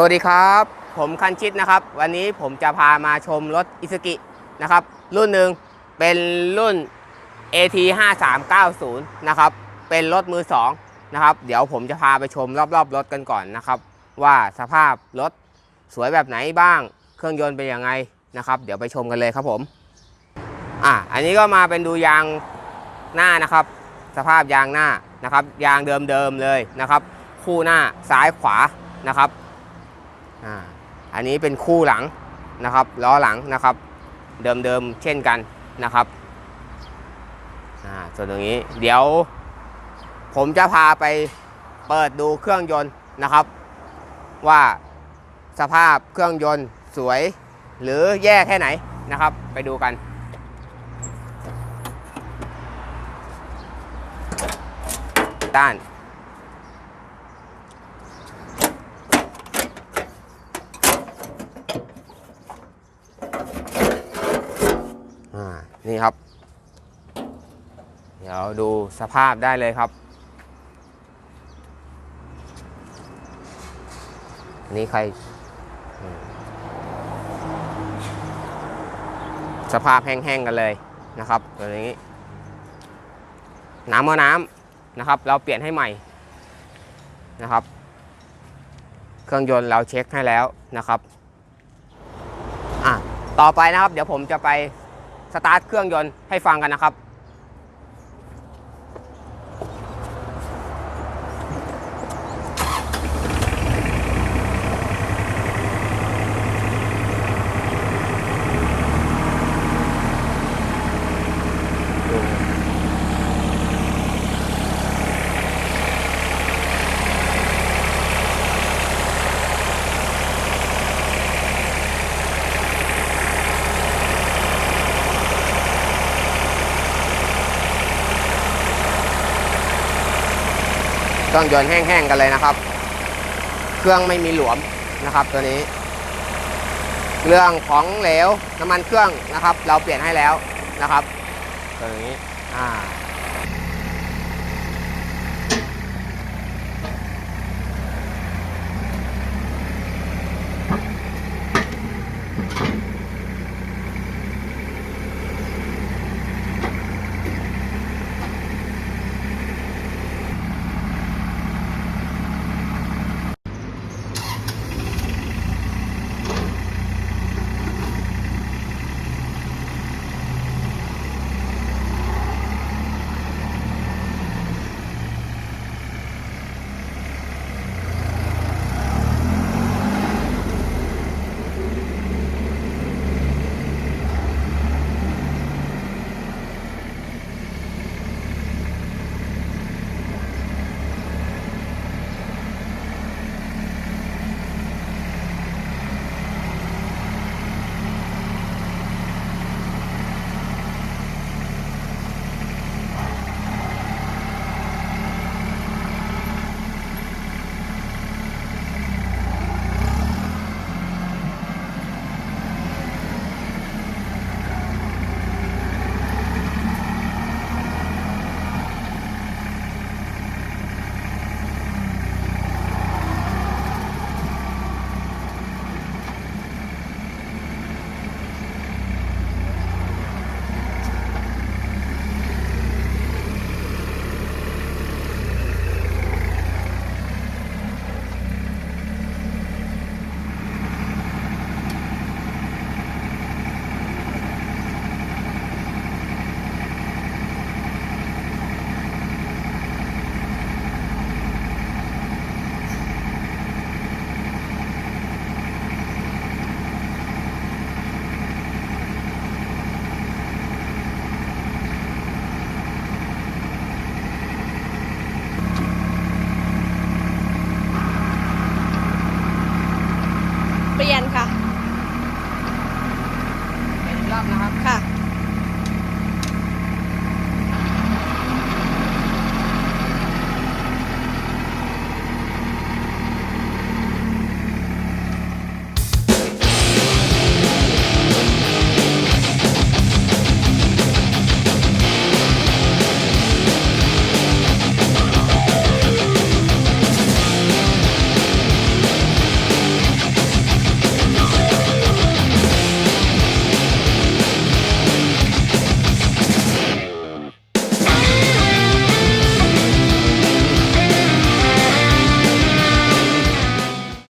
สวัสดีครับ ผมคันชิดนะครับ วันนี้ผมจะพามาชมรถอิ u กินะครับ รุ่นหนึ่งเป็นรุ่น AT 5390นะครับ เป็นรถมือ2นะครับ เดี๋ยวผมจะพาไปชมรอบๆรถกันก่อนนะครับ ว่าสภาพรถสวยแบบไหนบ้าง เครื่องยนต์เป็นยังไงนะครับ เดี๋ยวไปชมกันเลยครับผม อะ อันนี้ก็มาเป็นดูยางหน้านะครับ สภาพยางหน้านะครับ ยางเดิมๆเลยนะครับ คู่หน้าซ้ายขวานะครับ อ่าอันนี้เป็นคู่หลังนะครับล้อหลังนะครับ เดิมๆเช่นกันนะครับอ่าส่วนตรงนี้เดี๋ยว ผมจะพาไปเปิดดูเครื่องยนต์นะครับ ว่าสภาพเครื่องยนต์สวยหรือแย่แค่ไหนนะครับ ไปดูกันด้าน นี่ครับ เดี๋ยวดูสภาพได้เลยครับนี่ใคร สภาพแห้งๆกันเลยนะครับตัวนี้ น้ำเมื่อน้ำนะครับ เราเปลี่ยนให้ใหม่นะครับ เครื่องยนต์เราเช็คให้แล้วนะครับ อะ ต่อไปนะครับ เดี๋ยวผมจะไป สตาร์ทเครื่องยนต์ให้ฟังกันนะครับ รื่องยนต์แห้งๆกันเลยนะครับ เครื่องไม่มีหลวมนะครับ ตัวนี้ เรื่องของเหลวน้ำมันเครื่องนะครับ เราเปลี่ยนให้แล้วนะครับ ตัวนี้อ่า